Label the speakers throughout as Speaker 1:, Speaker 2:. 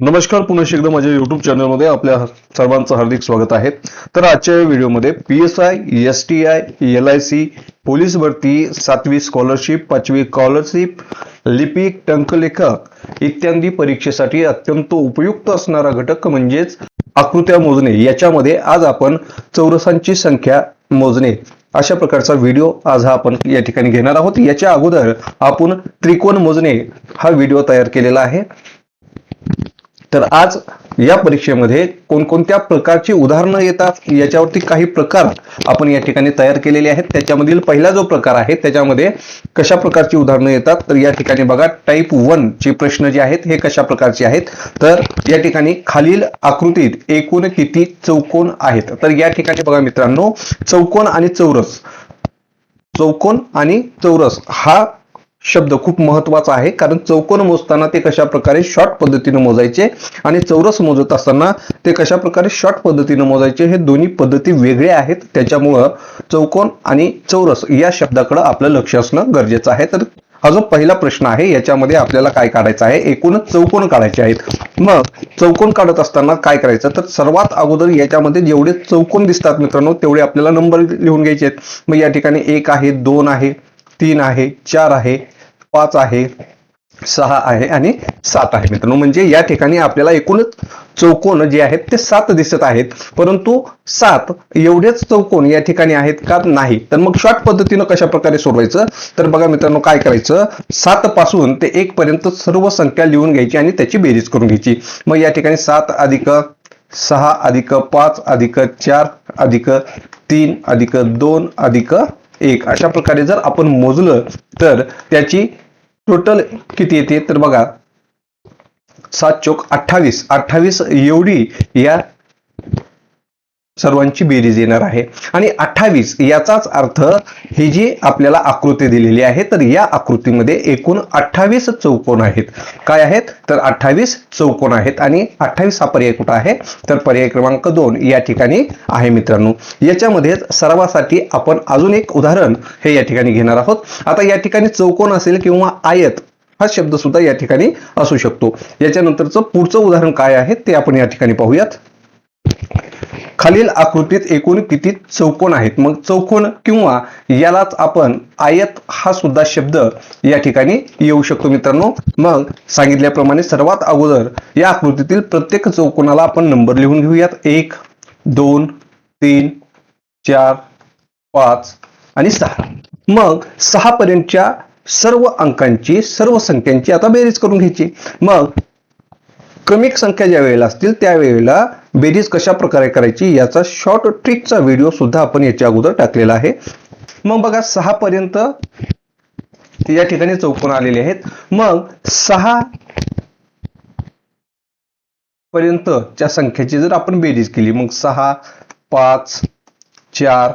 Speaker 1: नमस्कार पुन्हा एकदा माझ्या युट्यूब चॅनलमध्ये आपल्या सर्वांचं हार्दिक स्वागत आहे. तर आजच्या या व्हिडिओमध्ये P S I S T I L I C police भरती सातवी स्कॉलरशिप पाचवी स्कॉलरशिप लिपिक टंकलेखक इत्यादी परीक्षेसाठी अत्यंत उपयुक्त असणारा घटक म्हणजेच आकृत्या मोजणे. याच्यामध्ये आज आपण चौरसांची संख्या मोजणे. अशा प्रकारचा व्हिडिओ आज हा आपण या ठिकाणी घेणार आहोत. याच्या अगोदर आपण त्रिकोण मोजणे हा व्हिडिओ तयार केलेला आहे. तर आज या परीक्षेमध्ये कोणकोणत्या प्रकारची उदाहरणं येतात? याच्यावरती काही प्रकार आपण या ठिकाणी तयार केलेले आहेत. त्याच्यामधील पहिला जो प्रकार आहे त्याच्यामध्ये कशा प्रकारची उदाहरणं येतात? तर या ठिकाणी बघा टाईप वन चे प्रश्न जे आहेत हे कशा प्रकारचे आहेत? तर या ठिकाणी खालील आकृतीत एकूण किती चौकोन आहेत? तर या ठिकाणी बघा मित्रांनो चौकोन आणि चौरस. चौकोन आणि चौरस. हा शब्द खूप महत्त्वाचा आहे. कारण चौकोन मोजताना ते कशा प्रकारे शॉर्ट पद्धतीने मोजायचे आणि चौरस मोजत असताना ते कशा प्रकारे शॉर्ट पद्धतीने मोजायचे हे दोन्ही पद्धती वेगळ्या आहेत. त्याच्यामुळं चौकोन आणि चौरस या शब्दाकडे आपलं लक्ष असणं गरजेचं आहे. तर हा जो पहिला प्रश्न आहे. याच्यामध्ये आपल्याला काय काढायचं आहे? एकूणच चौकोन काढायचे आहेत. मग चौकोन काढत असताना काय करायचं? तर सर्वात अगोदर याच्यामध्ये जेवढे चौकोन दिसतात मित्रांनो तेवढे आपल्याला नंबर लिहून घ्यायचे आहेत. मग या ठिकाणी एक आहे दोन आहे तीन आहे चार आहे पाच आहे सहा आहे आणि सात आहे. मित्रांनो म्हणजे या ठिकाणी आपल्याला एकूणच चौकोन जे आहेत ते सात दिसत आहेत. परंतु सात एवढेच चौकोन या ठिकाणी आहेत का? नाही. तर मग शॉर्ट पद्धतीनं कशा प्रकारे सोडवायचं? तर बघा मित्रांनो काय करायचं? सात पासून ते एक पर्यंत सर्व संख्या लिहून घ्यायची आणि त्याची बेरीज करून घ्यायची. मग या ठिकाणी सात अधिक सहा अधिक पाच अधिक चार अधिक तीन अधिक दोन अधिक एक. अशा प्रकारे जर आपण मोजलं तर त्याची टोटल किती येते? तर बघा सात चोक अठ्ठावीस. अठ्ठावीस एवढी या सर्वांची बेरीज येणार आहे. आणि अठ्ठावीस याचाच अर्थ ही जी आपल्याला आकृती दिलेली आहे तर या आकृतीमध्ये एकूण अठ्ठावीस चौकोन आहेत. काय आहेत? तर अठ्ठावीस चौकोन आहेत. आणि अठ्ठावीस हा पर्याय कुठं आहे? तर पर्याय क्रमांक दोन या ठिकाणी आहे मित्रांनो. याच्यामध्ये सरावासाठी आपण अजून एक उदाहरण हे या ठिकाणी घेणार आहोत. आता या ठिकाणी चौकोन असेल किंवा आयत हा शब्द सुद्धा या ठिकाणी असू शकतो. याच्यानंतरचं पुढचं उदाहरण काय आहे ते आपण या ठिकाणी पाहूयात. खालील आकृतीत एकूण किती चौकोन आहेत? मग चौकोन किंवा यालाच आपण आयत हा सुद्धा शब्द या ठिकाणी येऊ शकतो मित्रांनो. मग सांगितल्याप्रमाणे सर्वात अगोदर या आकृतीतील प्रत्येक चौकोनाला आपण नंबर लिहून घेऊयात. एक दोन तीन चार पाच आणि सहा. मग सहा पर्यंतच्या सर्व अंकांची सर्व संख्यांची आता बेरीज करून घ्यायची. मग क्रमिक संख्या ज्या वेळेला असतील त्यावेळेला बेरीज कशा प्रकारे करायची याचा शॉर्ट ट्रिकचा व्हिडिओ सुद्धा आपण याच्या अगोदर टाकलेला आहे. मग बघा सहा पर्यंत या ठिकाणी चौकोन आलेले आहेत. मग सहा पर्यंतच्या संख्येची जर आपण बेरीज केली मग सहा पाच चार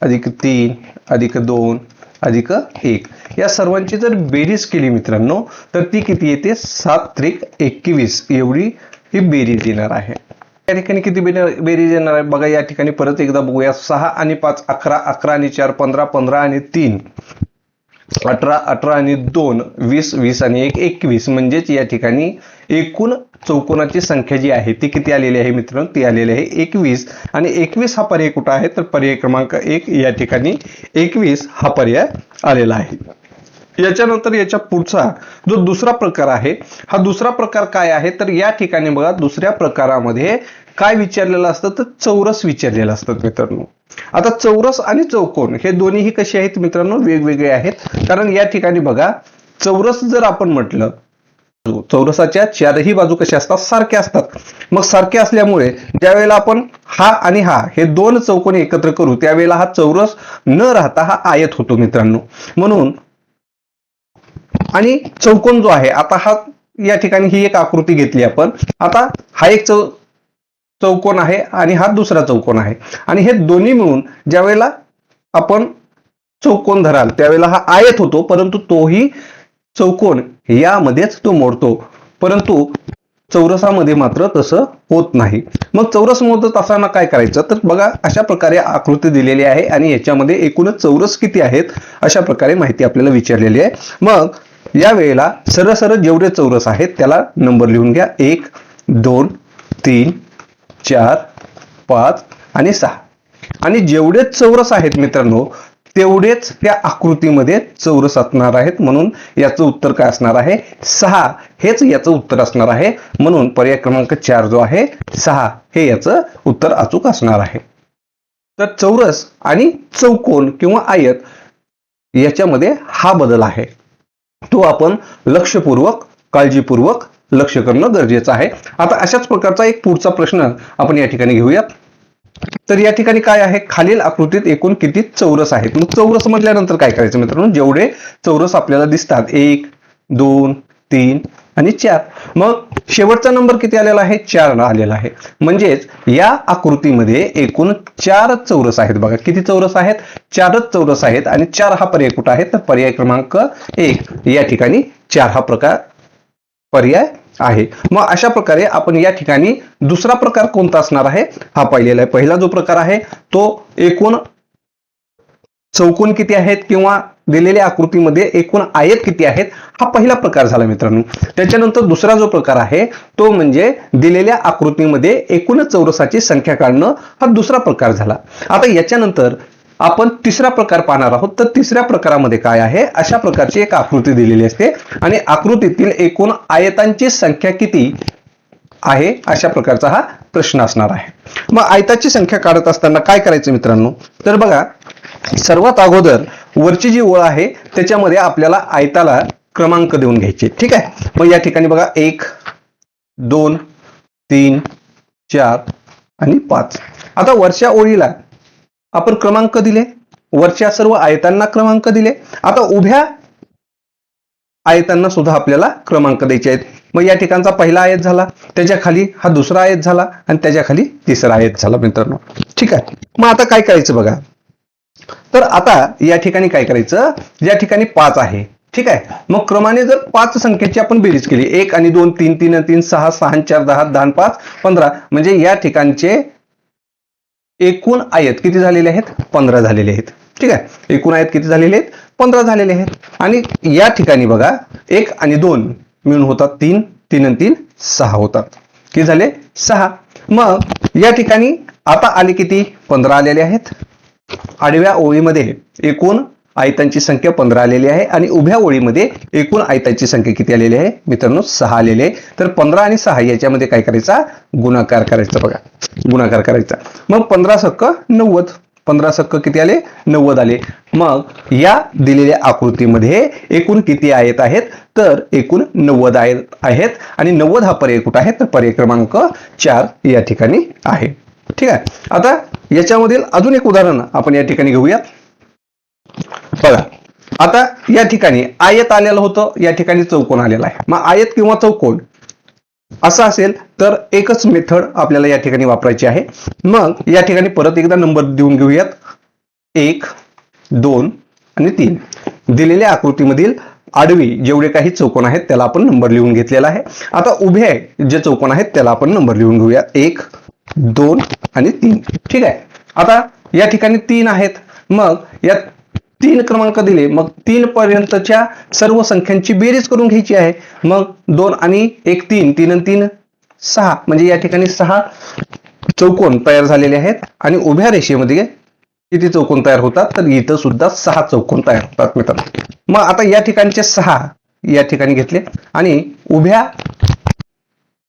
Speaker 1: अधिक तीन अधिक दोन अधिक एक. या सर्वांची जर बेरीज केली मित्रांनो तर ती किती येते? सात त्रिक एकवीस. एवढी ही बेरीज येणार आहे. या ठिकाणी किती बेर- बेरीज येणार आहे? बघा या ठिकाणी परत एकदा बघूया. सहा आणि पाच अकरा अकरा आणि चार पंधरा पंधरा आणि तीन. अठरा अठरा आणि दोन वीस वीस आणि एक एकवीस. म्हणजेच या ठिकाणी एकूण चौकोनाची संख्या जी आहे ती किती आलेली आहे मित्रांनो? ती आलेली आहे एकवीस. आणि एकवीस हा पर्याय कुठं आहे? तर पर्याय क्रमांक एक या ठिकाणी एकवीस हा पर्याय आलेला आहे. याच्यानंतर याच्या पुढचा जो दुसरा प्रकार आहे हा दुसरा प्रकार काय आहे? तर या ठिकाणी बघा दुसऱ्या प्रकारामध्ये काय विचारलेलं असतं? तर चौरस विचारलेलं असतं मित्रांनो. आता चौरस आणि चौकोन हे दोन्हीही कसे आहेत मित्रांनो? वेगवेगळे आहेत. कारण या ठिकाणी बघा चौरस जर आपण म्हटलं चौरसाच्या चारही बाजू कशा असतात? सारख्या असतात. मग सारखे असल्यामुळे ज्यावेळेला आपण हा आणि हा हे दोन चौकोनी एकत्र करू त्यावेळेला हा चौरस न राहता हा आयत होतो मित्रांनो. म्हणून आणि चौकोन जो आहे आता हा या ठिकाणी ही एक आकृती घेतली आपण. आता हा एक चौ चौकोन आहे आणि हा दुसरा चौकोन आहे. आणि हे दोन्ही मिळून ज्या वेळेला आपण चौकोन धराल त्यावेळेला हा आयत होतो परंतु तोही चौकोन यामध्येच तो मोडतो. परंतु चौरसामध्ये मात्र तसं होत नाही. मग चौरस मोजत असताना काय करायचं? तर बघा अशा प्रकारे आकृती दिलेली आहे आणि याच्यामध्ये एकूणच चौरस किती आहेत अशा प्रकारे माहिती आपल्याला विचारलेली आहे. मग या वेळेला सरसर सरळ जेवढे चौरस आहेत त्याला नंबर लिहून घ्या. एक दोन तीन चार पाच आणि सहा. आणि जेवढे चौरस आहेत मित्रांनो तेवढेच त्या आकृतीमध्ये चौरस असणार आहेत. म्हणून याचं उत्तर काय असणार आहे? सहा. हेच याचं उत्तर असणार आहे. म्हणून पर्याय क्रमांक चार जो आहे सहा. हे याचं उत्तर अचूक असणार आहे. तर चौरस आणि चौकोन किंवा आयत याच्यामध्ये हा बदल आहे. तो आपण लक्षपूर्वक काळजीपूर्वक लक्ष करणं गरजेचं आहे. आता अशाच प्रकारचा एक पुढचा प्रश्न आपण या ठिकाणी घेऊयात. तर या ठिकाणी काय आहे? खालील आकृतीत एकूण किती चौरस आहेत? मग चौरस म्हटल्यानंतर काय करायचं मित्रांनो? जेवढे चौरस आपल्याला दिसतात एक दोन तीन आणि चार. मग शेवटचा नंबर किती आलेला आहे? चार आलेला आहे. म्हणजेच या आकृतीमध्ये एकूण चार चौरस आहेत बघा. किती चौरस आहेत? चारच चौरस आहेत आणि चार हा पर्याय कुठं आहे तर पर्याय क्रमांक एक. या ठिकाणी चार हा प्रकार पर्याय आहे. मग अशा प्रकारे आपण या ठिकाणी दुसरा प्रकार कोणता असणार आहे? हा पाहिलेला आहे. पहिला जो प्रकार आहे तो एकूण चौकोन किती आहेत किंवा दिलेल्या आकृतीमध्ये एकूण आयत किती आहेत हा पहिला प्रकार झाला मित्रांनो. त्याच्यानंतर दुसरा जो प्रकार आहे तो म्हणजे दिलेल्या आकृतीमध्ये एकूण चौरसाची संख्या काढणं हा दुसरा प्रकार झाला. आता याच्यानंतर आपण तिसरा प्रकार पाहणार आहोत. तर तिसऱ्या प्रकारामध्ये काय आहे अशा प्रकारची एक आकृती दिलेली असते. आणि आकृतीतील एकूण आयतांची संख्या किती आहे अशा प्रकारचा हा प्रश्न असणार आहे. मग आयताची संख्या काढत असताना काय करायचं मित्रांनो? तर बघा सर्वात अगोदर वरची जी ओळ आहे त्याच्यामध्ये आपल्याला आयताला क्रमांक देऊन घ्यायचे. ठीक आहे? मग या ठिकाणी बघा एक दोन तीन चार आणि पाच. आता वरच्या ओळीला आपण क्रमांक दिले. वरच्या सर्व आयतांना क्रमांक दिले. आता उभ्या आयतांना सुद्धा आपल्याला क्रमांक द्यायचे आहेत. मग या ठिकाणचा पहिला आयत झाला त्याच्याखाली हा दुसरा आयत झाला आणि त्याच्याखाली तिसरा आयत झाला मित्रांनो. ठीक आहे? मग आता काय करायचं बघा? तर आता या ठिकाणी काय करायचं? या ठिकाणी पाच आहे. ठीक आहे? मग क्रमाने जर पाच संख्येची आपण बेरीज केली एक आणि दोन तीन तीन तीन सहा सहा चार दहा दहा पाच पंधरा म्हणजे या ठिकाणचे एकूण आयत किती झालेले आहेत? पंधरा झालेले आहेत. ठीक आहे? एकूण आयत किती झालेले आहेत? पंधरा झालेले आहेत. आणि या ठिकाणी बघा एक आणि दोन मिळून होतात तीन तीन आणि तीन सहा होतात. किती झाले? सहा. मग या ठिकाणी आता आले किती? पंधरा आलेले आहेत. आडव्या ओळीमध्ये एकूण आयतांची संख्या पंधरा आलेली आहे आणि उभ्या ओळीमध्ये एकूण आयतांची संख्या किती आलेली आहे? मित्रांनो सहा आलेली आहे. तर पंधरा आणि सहा याच्यामध्ये काय करायचा? गुणाकार करायचा बघा. गुणाकार करायचा. मग पंधरा सक्क नव्वद. पंधरा सक्क किती आले? नव्वद आले. मग या दिलेल्या आकृतीमध्ये एकूण किती आयत आहेत? तर एकूण नव्वद आयत आहेत. आणि नव्वद हा पर्याय कुठं आहे? तर पर्याय क्रमांक चार या ठिकाणी आहे. ठीक आहे. आता याच्यामधील अजून एक उदाहरण आपण या ठिकाणी घेऊयात बघा आता या ठिकाणी आयत आलेलं होतं या ठिकाणी चौकोन आलेला आहे. मग आयत किंवा चौकोन असं असेल तर एकच मेथड आपल्याला या ठिकाणी वापरायची आहे. मग या ठिकाणी परत एकदा नंबर देऊन घेऊयात. एक दोन आणि तीन. दिलेल्या आकृतीमधील आडवी जेवढे काही चौकोन आहेत त्याला आपण नंबर लिहून घेतलेला आहे. आता उभे जे चौकोन आहेत त्याला आपण नंबर लिहून घेऊया एक दोन आणि तीन. ठीक आहे. आता या ठिकाणी तीन आहेत. मग या तीन क्रमांक दिले. मग तीन पर्यंतच्या सर्व संख्यांची बेरीज करून घ्यायची आहे. मग दोन आणि एक तीन. तीन आणि तीन सहा. म्हणजे या ठिकाणी सहा चौकोन तयार झालेले आहेत. आणि उभ्या रेषेमध्ये किती चौकोन तयार होतात? तर इथं सुद्धा सहा चौकोन तयार होतात मित्रांनो. मग आता या ठिकाणचे सहा या ठिकाणी घेतले. आणि उभ्या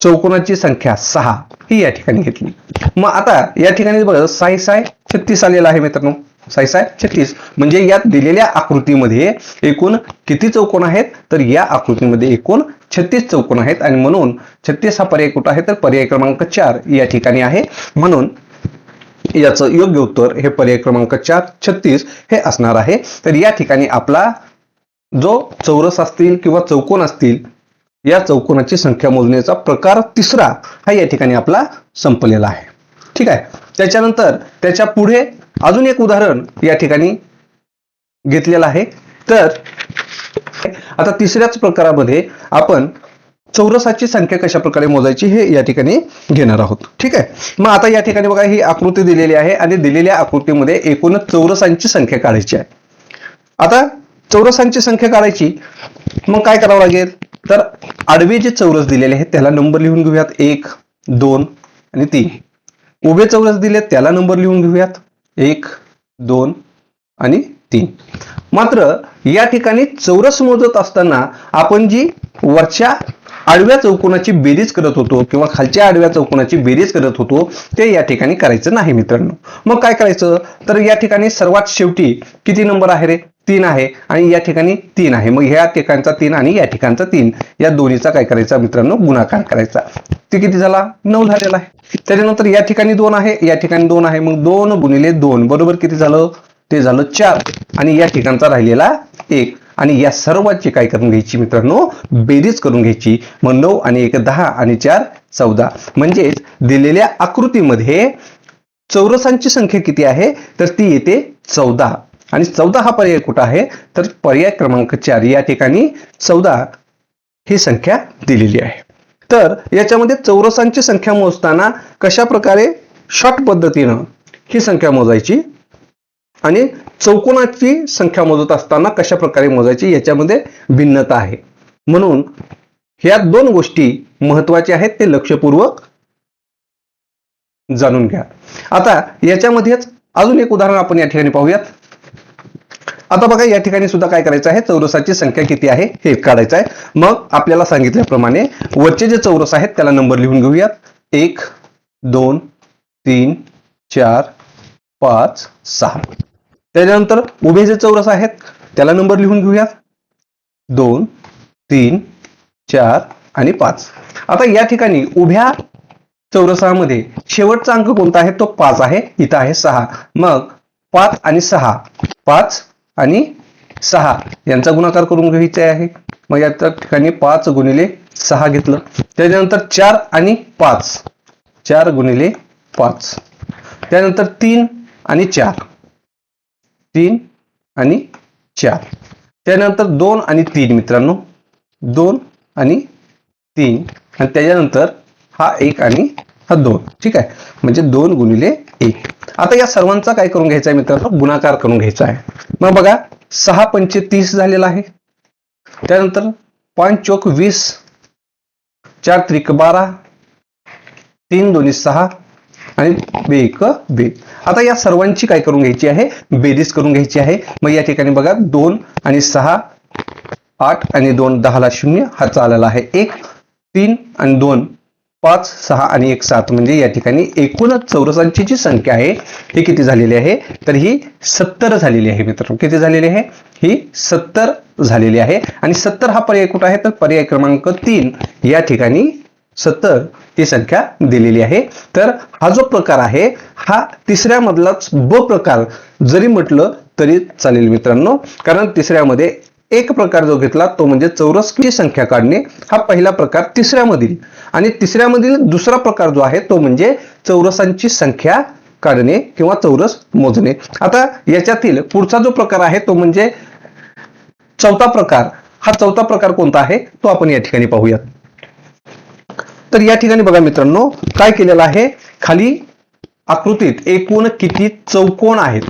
Speaker 1: चौकोनाची संख्या सहा ही या ठिकाणी घेतली. मग आता या ठिकाणी बघा साय साय छत्तीस आलेला आहे मित्रांनो. साय साय छत्तीस. म्हणजे या दिलेल्या आकृतीमध्ये एकूण किती चौकोन आहेत? तर या आकृतीमध्ये एकूण छत्तीस चौकोन आहेत. आणि म्हणून छत्तीस हा पर्याय कुठं आहे? तर पर्याय क्रमांक चार या ठिकाणी आहे. म्हणून याचं योग्य उत्तर हे पर्याय क्रमांक चार छत्तीस हे असणार आहे. तर या ठिकाणी आपला जो चौरस असतील किंवा चौकोन असतील या चौकोनाची संख्या मोजण्याचा प्रकार तिसरा हा या ठिकाणी आपला संपलेला आहे. ठीक आहे? त्याच्यानंतर त्याच्या पुढे अजून एक उदाहरण या ठिकाणी घेतलेलं आहे. तर आता तिसऱ्याच प्रकारामध्ये आपण चौरसाची संख्या कशा प्रकारे मोजायची हे या ठिकाणी घेणार आहोत. ठीक आहे? मग आता या ठिकाणी बघा ही आकृती दिलेली आहे आणि दिलेल्या आकृतीमध्ये एकूण चौरसांची संख्या काढायची आहे. आता चौरसांची संख्या काढायची मग काय करावं लागेल? तर आडवे जे चौरस दिलेले आहेत त्याला नंबर लिहून घेऊयात. एक दोन आणि तीन. उभे चौरस दिले त्याला नंबर लिहून घेऊयात. एक दोन आणि तीन. मात्र या ठिकाणी चौरस मोजत असताना आपण जी वरच्या आडव्या चौकोनाची बेरीज करत होतो किंवा खालच्या आडव्या चौकोनाची बेरीज करत होतो ते या ठिकाणी करायचं नाही मित्रांनो. मग काय करायचं? तर या ठिकाणी सर्वात शेवटी किती नंबर आहे रे? तीन आहे आणि या ठिकाणी तीन आहे. मग ह्या ठिकाणचा तीन आणि या ठिकाणचा तीन या दोन्हीचा काय करायचा मित्रांनो? गुणाकार करायचा. ते किती झाला? नऊ झालेला आहे. त्याच्यानंतर या ठिकाणी दोन आहे या ठिकाणी दोन आहे. मग दोन गुणिले दोन. बरोबर किती झालं? ते झालं चार आणि या ठिकाणचा राहिलेला एक. आणि या सर्वांची काय करून घ्यायची मित्रांनो? बेरीज करून घ्यायची. मग नऊ आणि एक दहा आणि चार चौदा. म्हणजेच दिलेल्या आकृतीमध्ये चौरसांची संख्या किती आहे? तर ती येते चौदा. आणि चौदा हा पर्याय कुठं आहे? तर पर्याय क्रमांक चार. या ठिकाणी चौदा ही संख्या दिलेली आहे. तर याच्यामध्ये चौरसांची संख्या मोजताना कशा प्रकारे शॉर्ट पद्धतीनं ही संख्या मोजायची. आणि चौकोनाची संख्या मोजत असताना कशा प्रकारे मोजायची याच्यामध्ये भिन्नता आहे. म्हणून ह्या दोन गोष्टी महत्त्वाच्या आहेत ते लक्षपूर्वक जाणून घ्या. आता याच्यामध्येच अजून एक उदाहरण आपण या ठिकाणी पाहूयात. आता बघा या ठिकाणी सुद्धा काय करायचं आहे? चौरसाची संख्या किती आहे? हे काढायचं आहे. मग आपल्याला सांगितल्याप्रमाणे वरचे जे चौरस आहेत त्याला नंबर लिहून घेऊयात. एक दोन तीन चार पाच सहा. त्याच्यानंतर उभे जे चौरस आहेत त्याला नंबर लिहून घेऊयात. दोन तीन चार आणि पाच. आता या ठिकाणी उभ्या चौरसामध्ये शेवटचा अंक कोणता आहे? तो पाच आहे. इथं आहे सहा. मग पाच आणि सहा. पाच आणि सहा. यांचा गुणाकार करून घ्यायचा आहे. मग या ठिकाणी पाच गुणिले सहा घेतलं. त्याच्यानंतर चार आणि पाच. चार गुणिले पाच. त्यानंतर तीन आणि चार. तीन आणि चार. त्यानंतर दोन आणि तीन मित्रांनो. दोन आणि तीन. आणि त्याच्यानंतर हा एक आणि हा दोन. ठीक आहे? म्हणजे दोन गुणिले एक. आता या सर्वांचा काय करून घ्यायचा आहे मित्रांनो? गुणाकार करून घ्यायचा आहे मग बघा सहा पंचे तीस झालेला आहे. त्यानंतर पाच चोक वीस चार त्रिक बारा तीन दोन्ही सहा आणि बे एक बे आता या सर्वांची काय करून घ्यायची आहे? बेरीज करून घ्यायची आहे. मग या ठिकाणी बघा दोन आणि सहा आठ आणि दोन दहाला शून्य हा चाललेला आहे. एक तीन आणि दोन पाच सहा आणि एक सात. म्हणजे या ठिकाणी एकूणच चौरसांची जी संख्या आहे ही किती झालेली आहे? तर ही सत्तर झालेली आहे मित्रांनो. किती झालेली आहे? ही सत्तर झालेली आहे. आणि सत्तर हा पर्याय कुठं आहे? तर पर्याय क्रमांक तीन या ठिकाणी सत्तर ती संख्या दिलेली आहे. तर हा जो प्रकार आहे हा तिसऱ्या मधलाच ब प्रकार जरी म्हटलं तरी चालेल मित्रांनो. कारण तिसऱ्यामध्ये एक प्रकार जो घेतला तो म्हणजे चौरसची संख्या काढणे. हा पहिला प्रकार तिसऱ्यामधील. आणि तिसऱ्यामधील दुसरा प्रकार जो आहे तो म्हणजे चौरसांची संख्या काढणे किंवा चौरस मोजणे. आता याच्यातील पुढचा जो प्रकार आहे तो म्हणजे चौथा प्रकार. हा चौथा प्रकार कोणता आहे तो आपण या ठिकाणी पाहूयात. तर या ठिकाणी बघा मित्रांनो काय केलेलं आहे? खाली आकृतीत एकूण किती चौकोन आहेत?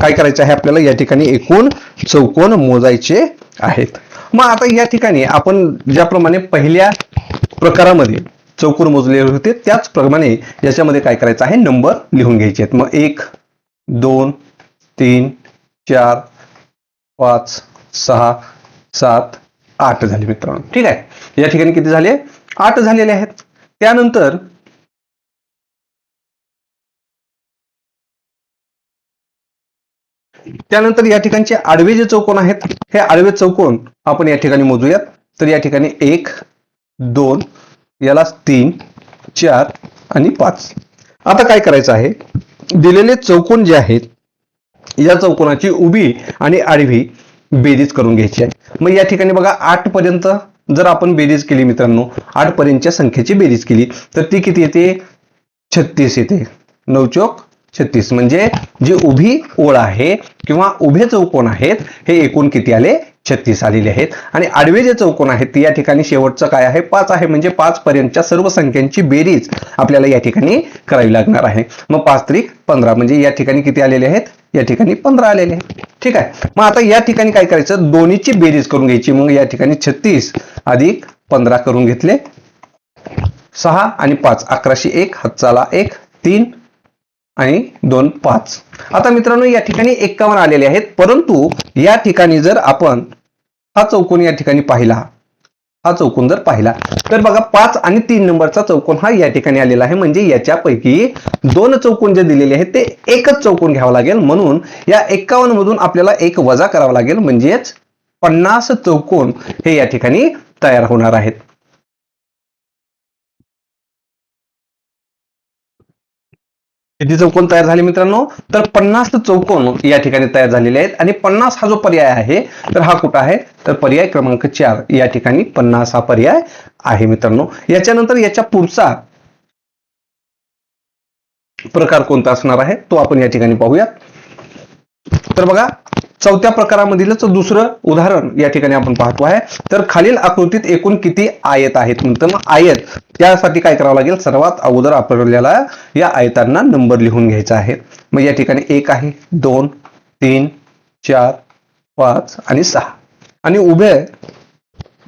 Speaker 1: काय करायचं आहे आपल्याला? या ठिकाणी एकूण चौकोन मोजायचे आहेत. मग आता या ठिकाणी आपण ज्याप्रमाणे पहिल्या प्रकारामध्ये चौकोन मोजले होते त्याचप्रमाणे याच्यामध्ये काय करायचं आहे? नंबर लिहून घ्यायचे आहेत. मग एक दोन तीन चार पाच सहा सात आठ झाले मित्रांनो. ठीक आहे? या ठिकाणी किती झाले? आठ झालेले आहेत. त्यानंतर त्यानंतर या ठिकाणचे आडवे जे चौकोन आहेत हे आडवे चौकोन आपण या ठिकाणी मोजूयात. तर या ठिकाणी एक दोन याला तीन चार आणि पाच. आता काय करायचं आहे? दिलेले चौकोन जे आहेत या चौकोनाची उभी आणि आडवी बेरीज करून घ्यायची आहे. मग या ठिकाणी बघा आठ पर्यंत जर आपण बेरीज केली मित्रांनो आठ पर्यंतच्या संख्येची बेरीज केली तर ती किती येते? छत्तीस येते. नऊ चौक छत्तीस. म्हणजे जी उभी ओळ आहे किंवा उभे चौकोन आहेत हे एकूण किती आले? छत्तीस आलेले आहेत. आणि आडवे जे चौकोन आहेत ते या ठिकाणी शेवटचं काय आहे? पाच आहे. म्हणजे पाच पर्यंतच्या सर्व संख्यांची बेरीज आपल्याला या ठिकाणी करावी लागणार आहे. मग पाच त्रिक पंधरा. म्हणजे या ठिकाणी किती आलेले आहेत? या ठिकाणी पंधरा आलेले आहेत. ठीक आहे. मग आता या ठिकाणी काय करायचं? दोन्हीची बेरीज करून घ्यायची. मग या ठिकाणी छत्तीस. अधिक पंधरा करून घेतले. सहा आणि पाच अकराशे एक हातचाला एक तीन आणि दोन पाच. आता मित्रांनो या ठिकाणी एक्कावन्न आलेले आहेत. परंतु या ठिकाणी जर आपण हा चौकोन या ठिकाणी पाहिला हा चौकोन जर पाहिला तर बघा पाच आणि तीन नंबरचा चौकोन हा या ठिकाणी आलेला आहे. म्हणजे याच्यापैकी दोन चौकोन जे दिलेले आहेत ते एकच चौकोन घ्यावा लागेल. म्हणून या एक्कावन्न मधून आपल्याला एक वजा करावा लागेल. म्हणजेच पन्नास चौकोन हे या ठिकाणी तयार होणार आहेत. किती चौकोन तयार झाले मित्रांनो? तर पन्नास चौकोन या ठिकाणी तयार झालेले आहेत. आणि पन्नास हा जो पर्याय आहे तर हा कुठं आहे? तर पर्याय क्रमांक चार या ठिकाणी पन्नास हा पर्याय आहे मित्रांनो. याच्यानंतर याच्या पुढचा प्रकार कोणता असणार आहे? तो आपण या ठिकाणी पाहूयात. तर बघा चौथ्या प्रकारामधीलच दुसरं उदाहरण या ठिकाणी आपण पाहतो आहे. तर खालील आकृतीत एकूण किती आयत आहेत? तर मग आयत. त्यासाठी काय करावं लागेल? सर्वात अगोदर आपल्याला या आयतांना नंबर लिहून घ्यायचा आहे. मग या ठिकाणी एक आहे दोन तीन चार पाच आणि सहा. आणि उभे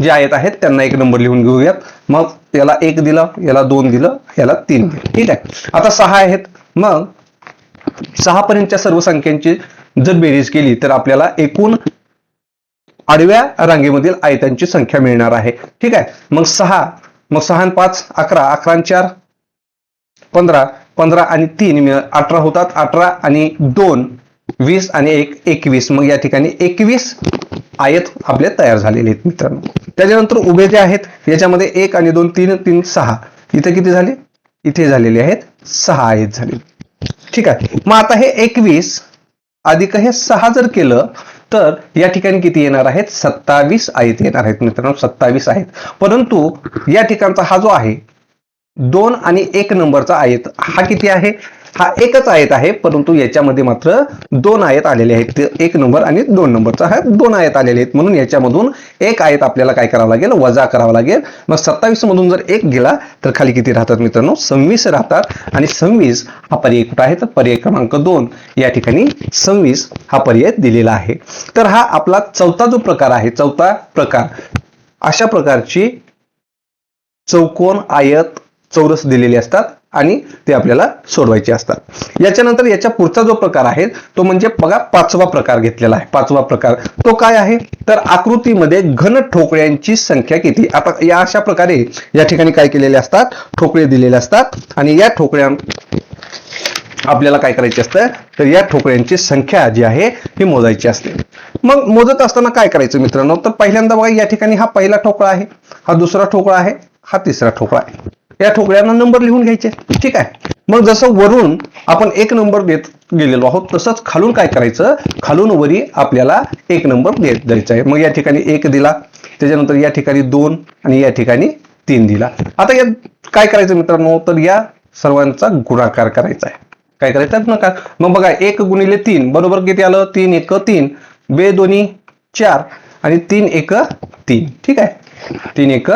Speaker 1: जे आयत आहेत त्यांना एक नंबर लिहून घेऊयात. मग याला एक दिलं याला दोन दिलं याला तीन दिलं. ठीक आहे. आता सहा आहेत. मग सहा पर्यंतच्या सर्व संख्यांची जर बेरीज केली तर आपल्याला एकूण आडव्या रांगेमधील आयतांची संख्या मिळणार आहे. ठीक आहे? मग सहा मग सहा आणि पाच अकरा अकरा चार पंधरा पंधरा आणि तीन अठरा होतात. अठरा आणि दोन वीस आणि एक एकवीस. मग या ठिकाणी एकवीस आयत आपले तयार झालेले आहेत मित्रांनो. त्याच्यानंतर उभे जे आहेत याच्यामध्ये एक आणि दोन तीन तीन सहा. इथे किती झाले? इथे झालेले आहेत सहा आयत झाले. ठीक आहे? मग आता हे एकवीस अधिक हे सहा जर केलं तर या ठिकाणी किती येणार आहेत? सत्तावीस आयत येणार आहेत मित्रांनो सत्तावीस आहेत. परंतु या ठिकाणचा हा जो आहे दोन आणि एक नंबरचा आयत हा किती आहे? हा एकच आयत आहे परंतु याच्यामध्ये मात्र दोन आयत आलेले आहेत. ते एक नंबर आणि दोन नंबरचा हा दोन आयत आलेले आहेत. म्हणून याच्यामधून एक आयत आपल्याला काय करावं लागेल? वजा करावा लागेल. मग सत्तावीस मधून जर एक गेला तर खाली किती राहतात मित्रांनो? सव्वीस राहतात. आणि सव्वीस हा पर्याय कुठं आहे? तर पर्याय क्रमांक दोन. या ठिकाणी सव्वीस हा पर्याय दिलेला आहे. तर हा आपला चौथा जो प्रकार आहे चौथा प्रकार अशा प्रकारची चौकोन आयत चौरस दिलेले असतात. आणि ते आपल्याला सोडवायचे असतात. याच्यानंतर याच्या पुढचा जो प्रकार आहे तो म्हणजे बघा पाचवा प्रकार घेतलेला आहे. पाचवा प्रकार तो काय आहे? तर आकृतीमध्ये घन ठोकळ्यांची संख्या किती? आता या अशा प्रकारे या ठिकाणी काय केलेले असतात? ठोकळे दिलेले असतात. आणि या ठोकळ्या आपल्याला काय करायचे असतं? तर या ठोकळ्यांची संख्या जी आहे ही मोजायची असते. मग मोजत असताना काय करायचं मित्रांनो? तर पहिल्यांदा बघा या ठिकाणी हा पहिला ठोकळा आहे. हा दुसरा ठोकळा आहे. हा तिसरा ठोकळा आहे. या ठोकळ्यांना नंबर लिहून घ्यायचे. ठीक आहे. मग जसं वरून आपण एक नंबर देत गेलेलो आहोत तसंच खालून काय करायचं? खालून वरी आपल्याला एक नंबर देत द्यायचा आहे. मग या ठिकाणी एक दिला त्याच्यानंतर या ठिकाणी दोन आणि या ठिकाणी तीन दिला. आता या काय करायचं मित्रांनो? तर या सर्वांचा गुणाकार करायचा आहे. काय करायचं? नका मग बघा एक गुणिले तीन. बरोबर किती आलं? तीन एक तीन. बे दोन्ही चार आणि तीन एक तीन. ठीक आहे? तीन एक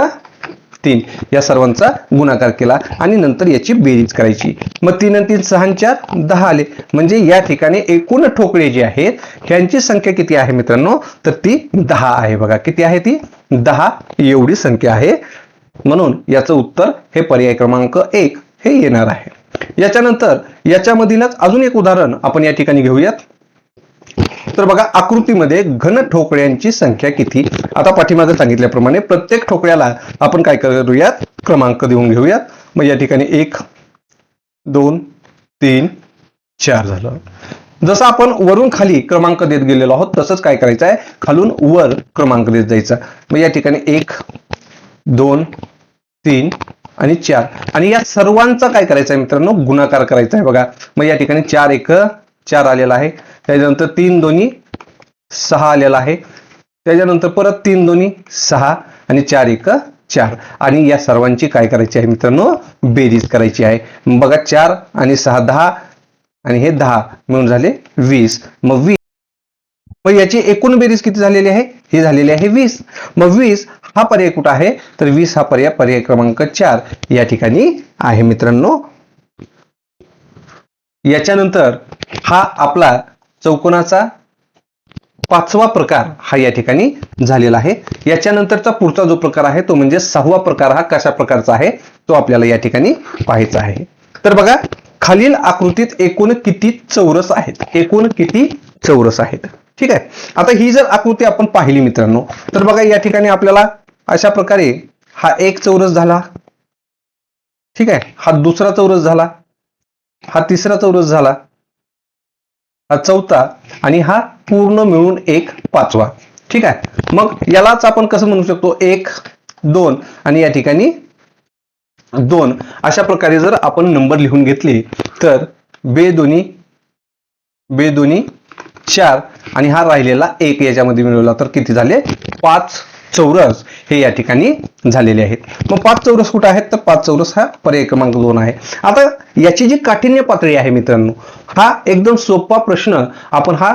Speaker 1: तीन. या सर्वांचा गुणाकार केला आणि नंतर याची बेरीज करायची. मग तीन आणि तीन सहा चार दहा आले. म्हणजे या ठिकाणी एकूण ठोकळे जे आहेत ह्यांची संख्या किती आहे मित्रांनो? तर ती दहा आहे बघा. किती आहे ती? दहा एवढी संख्या आहे. म्हणून याचं उत्तर हे पर्याय क्रमांक एक हे येणार आहे. याच्यानंतर याच्यामधीलच अजून एक उदाहरण आपण या ठिकाणी घेऊयात. तर बघा आकृतीमध्ये घन ठोकळ्यांची संख्या किती? आता पाठीमागे सांगितल्याप्रमाणे प्रत्येक ठोकळ्याला आपण काय करूयात? क्रमांक देऊन घेऊयात. मग या ठिकाणी एक दोन तीन चार झालं. जसं आपण वरून खाली क्रमांक देत गेलेलो आहोत तसंच काय करायचं आहे? खालून वर क्रमांक देत जायचा. मग या ठिकाणी एक दोन तीन आणि चार. आणि या सर्वांचा काय करायचं आहे मित्रांनो? गुणाकार करायचा आहे बघा. मग या ठिकाणी चार एक चार आलेला आहे. त्याच्यानंतर तीन दोन्ही सहा आलेला आहे. त्याच्यानंतर परत तीन दोन्ही सहा आणि चार एक चार. आणि या सर्वांची काय करायची आहे मित्रांनो? बेरीज करायची आहे. बघा चार आणि सहा दहा. आणि हे दहा. मिळून झाले वीस. मग वीस. मग याची एकूण बेरीज किती झालेली आहे? ही झालेली आहे वीस. मग वीस हा पर्याय कुठं आहे? तर वीस हा पर्याय पर्याय क्रमांक चार या ठिकाणी आहे मित्रांनो. याच्यानंतर हा आपला चौकोनाचा पाचवा प्रकार हा या ठिकाणी झालेला आहे. याच्यानंतरचा पुढचा जो प्रकार आहे तो म्हणजे सहावा प्रकार हा कशा प्रकारचा आहे तो आपल्याला या ठिकाणी पाहायचा आहे. तर बघा खालील आकृतीत एकूण किती चौरस आहेत? एकूण किती चौरस आहेत? ठीक आहे? आता ही जर आकृती आपण पाहिली मित्रांनो तर बघा या ठिकाणी आपल्याला अशा प्रकारे हा एक चौरस झाला. ठीक आहे? हा दुसरा चौरस झाला. हा तिसरा चौरस झाला. हा चौथा आणि हा पूर्ण मिळून एक पाचवा. ठीक आहे? मग यालाच आपण कसं म्हणू शकतो? एक दोन आणि या ठिकाणी दोन. अशा प्रकारे जर आपण नंबर लिहून घेतले तर बे दोन्ही बे दोन्ही चार आणि हा राहिलेला एक याच्यामध्ये मिळवला तर किती झाले? पाच. चौरस हे या ठिकाणी झालेले आहेत. मग पाच चौरस कुठं आहेत? तर पाच चौरस हा पर्याय क्रमांक दोन आहे. आता याची जी काठिण्य पातळी आहे मित्रांनो हा एकदम सोपा प्रश्न आपण हा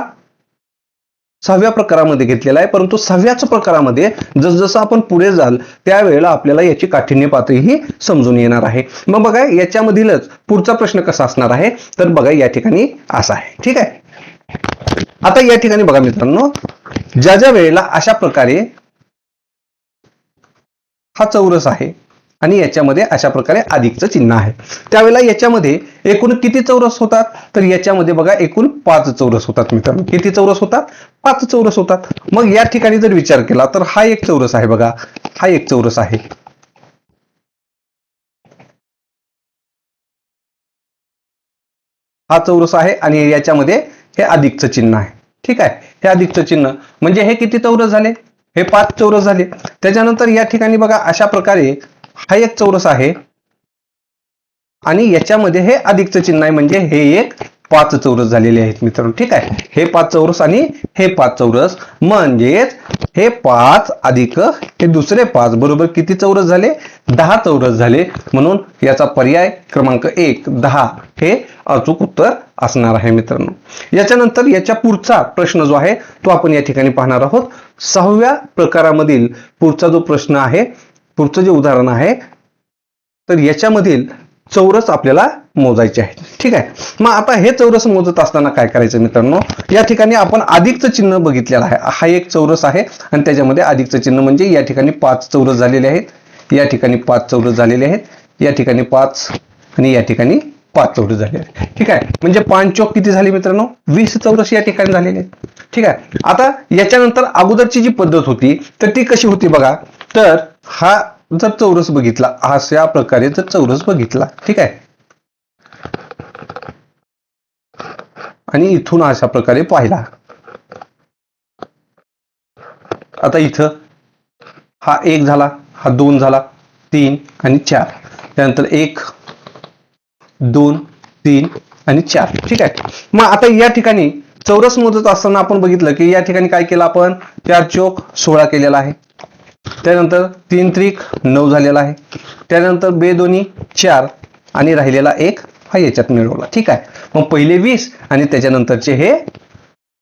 Speaker 1: सहाव्या प्रकारामध्ये घेतलेला आहे. परंतु सहाव्याच प्रकारामध्ये जसजसं आपण पुढे जाल त्यावेळेला आपल्याला याची काठिण्य पातळी ही समजून येणार आहे. मग बघा याच्यामधीलच पुढचा प्रश्न कसा असणार आहे? तर बघा या ठिकाणी असा आहे. ठीक आहे? आता या ठिकाणी बघा मित्रांनो ज्या ज्या वेळेला अशा प्रकारे हा चौरस आहे. आणि याच्यामध्ये अशा प्रकारे अधिकचं चिन्ह आहे. त्यावेळेला याच्यामध्ये एकूण किती चौरस होतात? तर याच्यामध्ये बघा एकूण पाच चौरस होतात मित्रांनो. किती चौरस होतात? पाच चौरस होतात. मग या ठिकाणी जर विचार केला तर हा एक चौरस आहे बघा. हा एक चौरस आहे. हा चौरस आहे आणि याच्यामध्ये हे अधिकचं चिन्ह आहे. ठीक आहे? हे अधिकचं चिन्ह. म्हणजे हे किती चौरस झाले? हे पाच चौरस झाले. त्याच्यानंतर या ठिकाणी बघा अशा प्रकारे हा एक चौरस आहे. आणि याच्यामध्ये हे अधिकचं चिन्ह आहे. म्हणजे हे एक पाच चौरस झालेले आहेत मित्रांनो. ठीक आहे? हे पाच चौरस आणि हे पाच चौरस. म्हणजेच हे पाच अधिक हे दुसरे पाच. बरोबर किती चौरस झाले? दहा चौरस झाले. म्हणून याचा पर्याय क्रमांक एक दहा हे अचूक उत्तर असणार आहे मित्रांनो. याच्यानंतर याच्या पुढचा प्रश्न जो आहे तो आपण या ठिकाणी पाहणार आहोत. सहाव्या प्रकारामधील पुढचा जो प्रश्न आहे पुढचं जे उदाहरण आहे तर याच्यामधील चौरस आपल्याला मोजायचे आहेत. ठीक आहे? मग आता हे चौरस मोजत असताना काय करायचं मित्रांनो? या ठिकाणी आपण अधिकचं चिन्ह बघितलेलं आहे. हा एक चौरस आहे आणि त्याच्यामध्ये अधिकचं चिन्ह म्हणजे या ठिकाणी पाच चौरस झालेले आहेत. या ठिकाणी पाच चौरस झालेले आहेत. या ठिकाणी पाच आणि या ठिकाणी पाच चौरस झाले आहेत. ठीक आहे? म्हणजे पाच चौक किती झाले मित्रांनो? वीस चौरस या ठिकाणी झालेले आहेत. ठीक आहे? आता याच्यानंतर अगोदरची जी पद्धत होती तर ती कशी होती बघा. तर हा जर चौरस बघितला अशा प्रकारे जर चौरस बघितला ठीक आहे? आणि इथून अशा प्रकारे पाहिला. आता इथं हा एक झाला हा दोन झाला तीन आणि चार. त्यानंतर एक दोन तीन आणि चार ठीक आहे? मग आता या ठिकाणी चौरस मोजत असताना आपण बघितलं की या ठिकाणी काय केलं आपण? चार चोक सोळा केलेला आहे. त्यानंतर तीन त्रिक नऊ झालेला आहे. त्यानंतर बे दोन्ही चार आणि राहिलेला एक हा याच्यात मिळवला. ठीक आहे? मग पहिले वीस आणि त्याच्यानंतरचे हे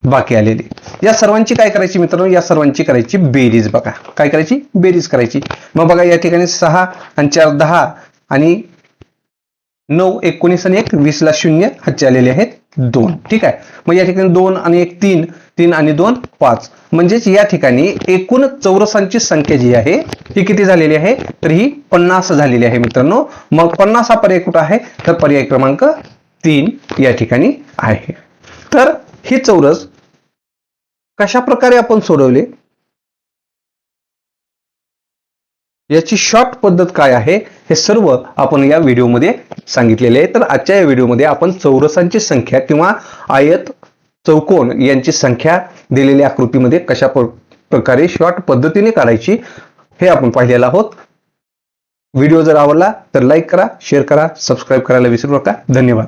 Speaker 1: बाकी आलेले. या सर्वांची काय करायची मित्रांनो? या सर्वांची करायची बेरीज बघा. काय करायची? बेरीज करायची. मग बघा या ठिकाणी सहा आणि चार दहा आणि नऊ एकोणीस आणि एक वीसला शून्य हच्चे आलेले आहेत. दोन. ठीक आहे? मग या ठिकाणी दोन आणि एक तीन तीन आणि दोन पाच. म्हणजेच या ठिकाणी एकूण चौरसांची संख्या जी आहे ही किती झालेली आहे? तर ही पन्नास झालेली आहे मित्रांनो. मग पन्नास हा पर्याय कुठं आहे? तर पर्याय क्रमांक तीन या ठिकाणी आहे. तर ही चौरस कशा प्रकारे आपण सोडवले? याची शॉर्ट पद्धत काय आहे हे सर्व आपण या व्हिडिओमध्ये सांगितलेले आहे. तर आजच्या या व्हिडिओमध्ये आपण चौरसांची संख्या किंवा आयत चौकोन यांची संख्या दिलेल्या आकृतीमध्ये कशा प्रकारे शॉर्ट पद्धतीने काढायची हे आपण पाहिलेलं आहोत. व्हिडिओ जर आवडला तर लाईक करा शेअर करा सबस्क्राईब करायला विसरू नका. धन्यवाद.